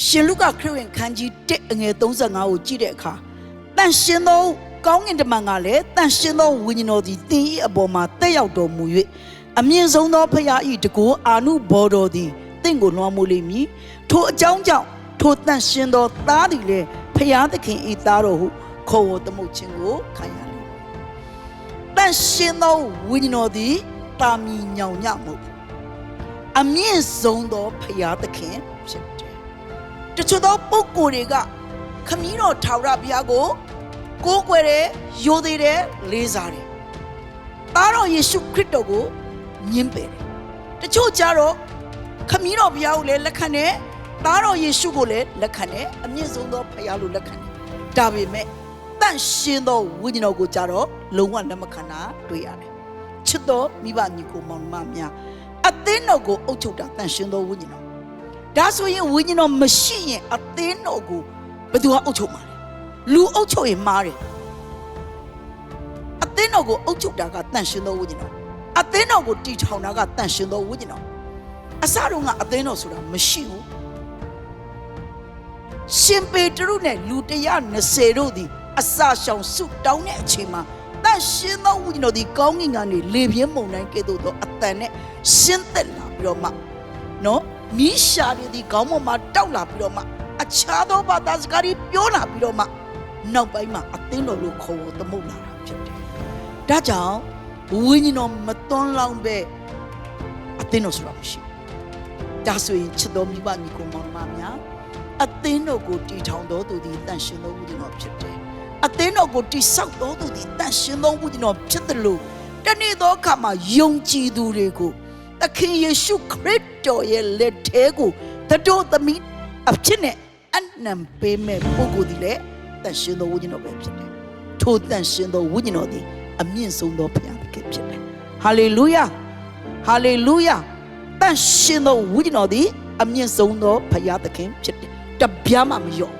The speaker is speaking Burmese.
ရှင်လုကခရစ်ဝင်ခန်းကြီး1အငယ်35ကိုကြည့်တဲ့အခါတန်ရှင်သောကောင်းကင်တမန်ကလည်းတန်ရှင်သောဝိညာဉ်တော်သည်တင်းဤအပေါ်မှာတက်ရောက်တော်မူ၍အမြင့်ဆုံးသောဖရာဤတကူအာနုဘော်တော်သည်တင့်ကိုလွှမ်းမိုးလိမ့်မည်ထိုအကြောင်းကြောင့်ထိုတန်ရှင်သောသားသည်လည်းဖရာသခင်ဤသားတော်ဟုခေါ်ဝေါ်သမုတ်ခြင်းကိုခံရလိမ့်မည်တန်ရှင်သောဝိညာဉ်တော်သည်တာမီညောင်ညမှုအမြင့်ဆုံးသောဖရာသခင်ဖြစ် တယ်တချို့သောပုဂ္ဂိုလ်တွေကခမည်းတော်ထာဝရဘုရားကိုကိုးကွယ်တယ်ယိုသေးတယ်လေးစားတယ်။သားတော်ယေရှုခရစ်တော်ကိုညှင်းပယ်တယ်။တချို့ကြတော့ခမည်းတော်ဘုရားကိုလည်းလက်ခံတယ်။သားတော်ယေရှုကိုလည်းလက်ခံတယ်။အမြင့်ဆုံးသောဘုရားလို့လက်ခံတယ်။ဒါပေမဲ့တန့်ရှင်းသောဝိညာဉ်တော်ကိုကြတော့လုံးဝလက်မခံတာတွေ့ရတယ်။ချစ်တော်မိဘညီကိုမောင်နှမများအသင်းတော်ကိုအုပ်ချုပ်တာတန့်ရှင်းသောဝိညာဉ်တော် ဒါဆိုရင်ဝိညာဉ်တော်မရှိရင်အသင်းတော်ကိုဘယ်သူကအုပ်ချုပ်မှာလဲလူအုပ်ချုပ်ရင်မားတယ်အသင်းတော်ကိုအုပ်ချုပ်တာကတန်ရှင်သောဝိညာဉ်တော်အသင်းတော်ကိုတီထောင်တာကတန်ရှင်သောဝိညာဉ်တော်အစတုန်းကအသင်းတော်ဆိုတာမရှိဘူးရှင်ပေတရုနဲ့လူ120တို့သည်အစာရှောင်စုတောင်းတဲ့အချိန်မှာတန်ရှင်သောဝိညာဉ်တော်သည်ကောင်းကင်ကနေလေပြင်းမုန်တိုင်းကဲ့သို့သောအတန်နဲ့ရှင်းသက်လာပြီးတော့မှနော် မီးရှာတွေဒီခေါင်းပေါ်မှာတောက်လာပြီးတော့မှအခြားသောဘာသာစကားတွေပြောလာပြီးတော့မှနောက်ပိုင်းမှာအသင်းတော်လို့ခေါ်ဖို့သမုတ်လာတာဖြစ်တယ်။ဒါကြောင့်ဝိညာဉ်တော်မသွန်းလောင်းပဲအသင်းတော်ဆိုတာမရှိဘူး။ဒါဆိုရင်ချစ်တော်မိဘညီကိုမောင်နှမများအသင်းတော်ကိုတည်ထောင်တော်သူသည်တန်ရှင်သောဝိညာဉ်တော်ဖြစ်တယ်။အသင်းတော်ကိုတည်ဆောက်တော်သူသည်တန်ရှင်သောဝိညာဉ်တော်ဖြစ်တယ်လို့တနေ့သောအခါမှာယုံကြည်သူတွေကို သခင်ယေရှုခရစ်တော်ရဲ့လက်ထဲကိုတတော်သမီးအဖြစ်နဲ့အနံပေးမဲ့ပုဂ္ဂိုလ်ဒီလေတန်ရှင်သောဝိညာဉ်တော်ပဲဖြစ်တယ်။ထိုတန်ရှင်သောဝိညာဉ်တော်သည်အမြင့်ဆုံးသောဘုရားသခင်ဖြစ်တယ်။ဟာလေလုယာ။ဟာလေလုယာ။တန်ရှင်သောဝိညာဉ်တော်သည်အမြင့်ဆုံးသောဘုရားသခင်ဖြစ်တယ်။တပြားမှမလျော့